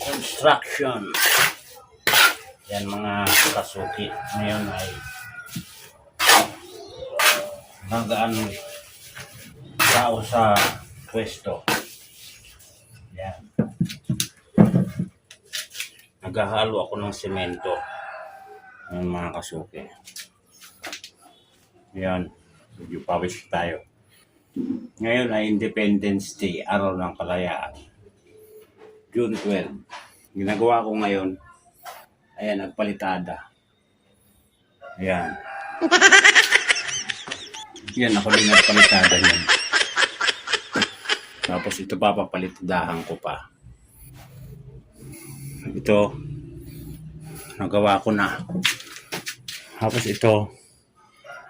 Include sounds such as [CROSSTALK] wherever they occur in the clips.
construction. Yan mga kasuki. Ngayon ay nagaan tao sa pwesto. Yan. Naghahalo ako ng semento. Yan mga kasuki. Yan. Medyo pawis tayo. Ngayon ay Independence Day, araw ng kalayaan. June 12. Ginagawa ko ngayon, ayan, nagpalitada. Ayan. [LAUGHS] Yan, ako din nagpalitada niyan. Tapos ito pa, papalitadahan ko pa. Ito, nagawa ko na. Tapos ito,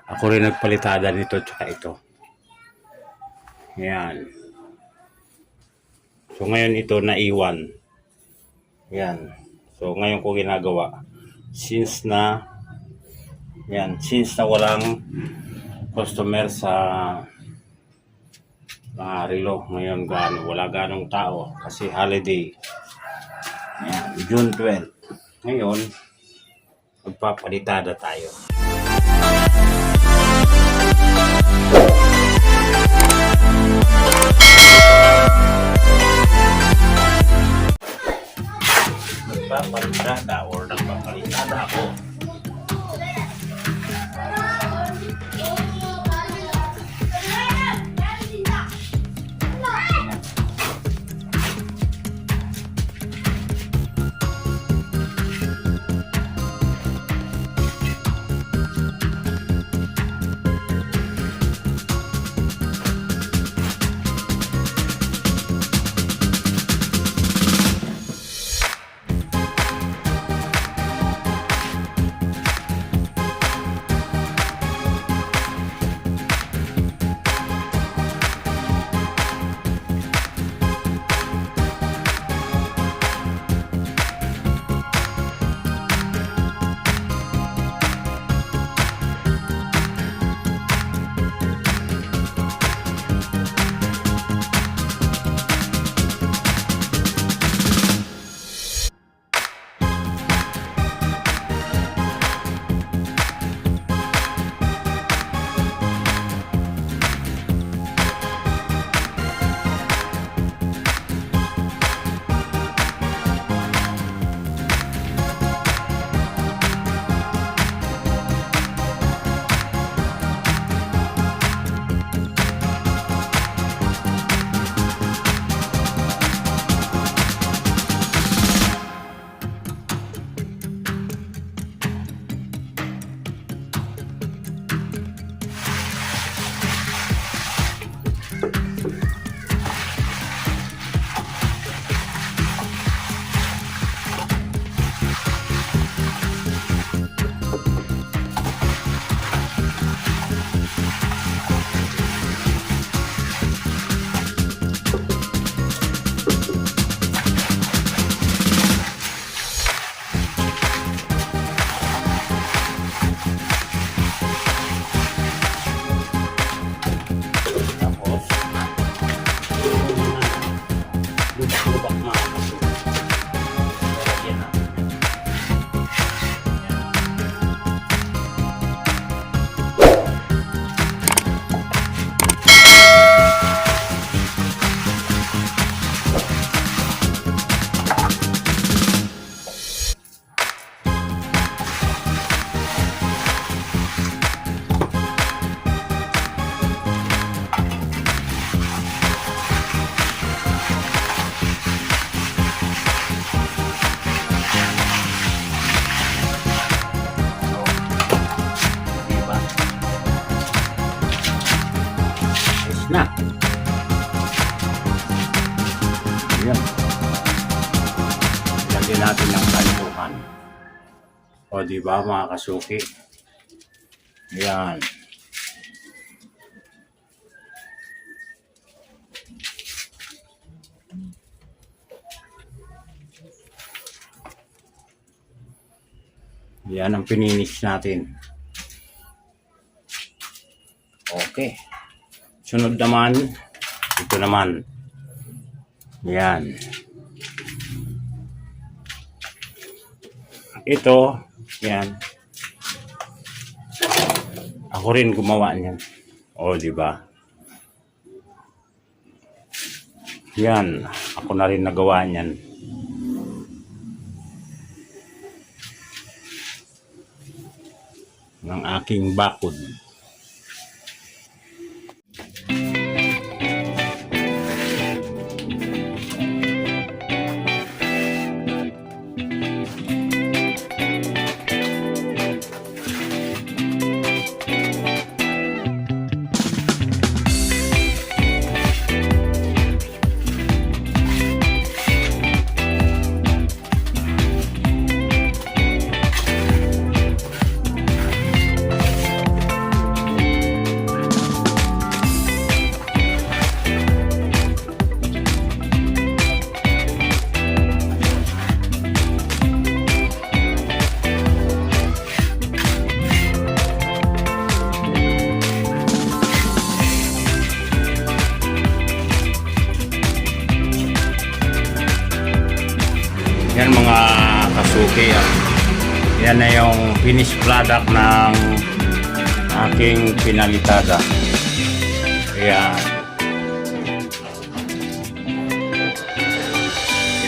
ako rin nagpalitada nito, tsaka ito. Yan. So ngayon ito naiwan. Yan. So ngayon ko ginagawa. Since na yan, since na walang customer sa uh, relo ngayon gano, wala ganong tao kasi holiday. Yan, June 12. Ngayon, magpapalitada tayo. Magpapalitada or nagpapalitada ako. Na. Ayan. Lagyan natin ng kaluhan. O, di ba mga kasuki? Ayan. Yan ang pininis natin. Okay. Sunod naman, ito naman. Yan. ito, yan. Ako rin gumawa niyan. O, di ba? Yan, ako na rin nagawa niyan. ng aking bakod. Kasuki. ah. Yan na yung finished product ng aking pinalitada. Yan.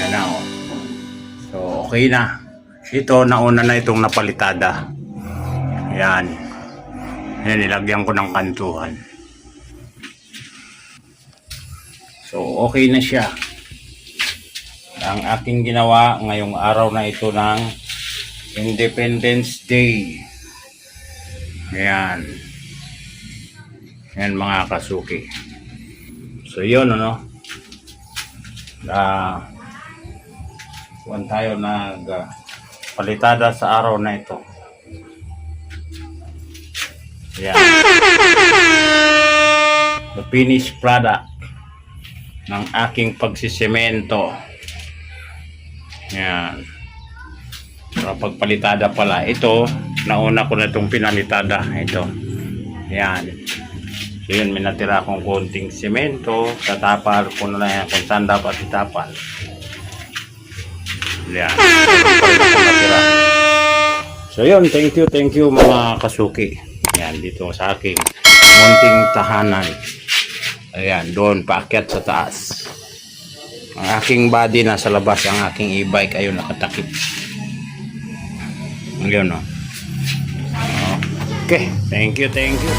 Yan na oh. So, okay na. Ito, nauna na itong napalitada. Yan. Yan, nilagyan ko ng kantuhan. So, okay na siya ang aking ginawa ngayong araw na ito ng Independence Day. Ayan. Ayan mga kasuki. So yun ano. Na kuwan tayo nag ah, palitada sa araw na ito. Ayan. The finished product ng aking pagsisemento. Yan. So, pagpalitada pala. Ito, nauna ko na itong pinalitada. Ito. Yan. So, yun, may natira akong konting semento. Tatapal ko na lang yan kung saan dapat itapal. Yan. So, yun. Thank you, thank you mga kasuki. Yan, dito sa aking munting tahanan. Ayan, doon paakyat sa taas ang aking body na sa labas ang aking e-bike ayun nakatakip. Ayun o okay thank you thank you.